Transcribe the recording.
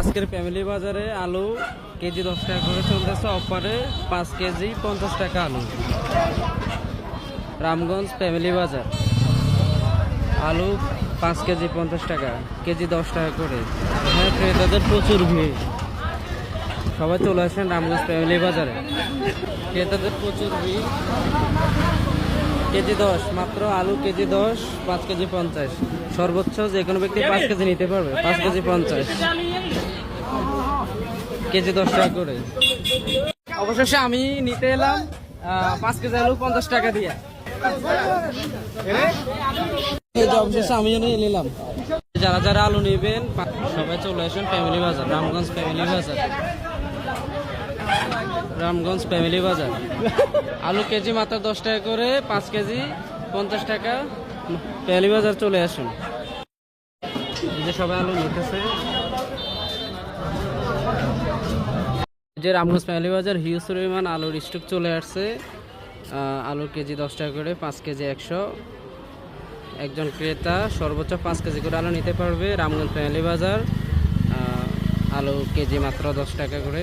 আজকের ফ্যামিলি বাজারে আলু কেজি দশ টাকা করে চলতেছে অফারে, পাঁচ কেজি পঞ্চাশ টাকা আলু। রামগঞ্জ ফ্যামিলি বাজার। আলু পাঁচ কেজি পঞ্চাশ টাকা, কেজি দশ টাকা করে। এখানে ক্রেতাদের প্রচুর ভিড়। সবাই চলে আসেন রামগঞ্জ ফ্যামিলি বাজারে। ক্রেতাদের প্রচুর ভিড়। কেজি দশ, মাত্র আলু কেজি দশ, পাঁচ কেজি পঞ্চাশ। সর্বোচ্চ যে কোনো ব্যক্তি পাঁচ কেজি নিতে পারবে, পাঁচ কেজি পঞ্চাশ। কেজি দশ টাকা করে। অবশেষে আমি নিতে এলাম পাঁচ কেজি আলু পঞ্চাশ টাকা দিয়ে। অবশেষে আমি জন্য নিলাম যারা যারা আলু নেবেন, সবাই চলে আসেন ফ্যামিলি বাজার, রামগঞ্জ ফ্যামিলি বাজার। রামগঞ্জ ফ্যামিলি বাজার। আলু কেজি মাত্র দশ টাকা করে, পাঁচ কেজি পঞ্চাশ টাকা। ফ্যামিলি বাজার চলে আসুন। যে সবাই আলু নিতেছে। যে রামগঞ্জ ফ্যামিলি বাজার, হিউজ পরিমাণ আলুর স্টক চলে আসছে। আলু কেজি দশ টাকা করে, পাঁচ কেজি একশো। একজন ক্রেতা সর্বোচ্চ পাঁচ কেজি করে আলু নিতে পারবে রামগঞ্জ ফ্যামিলি বাজার। আলু কেজি মাত্র দশ টাকা করে।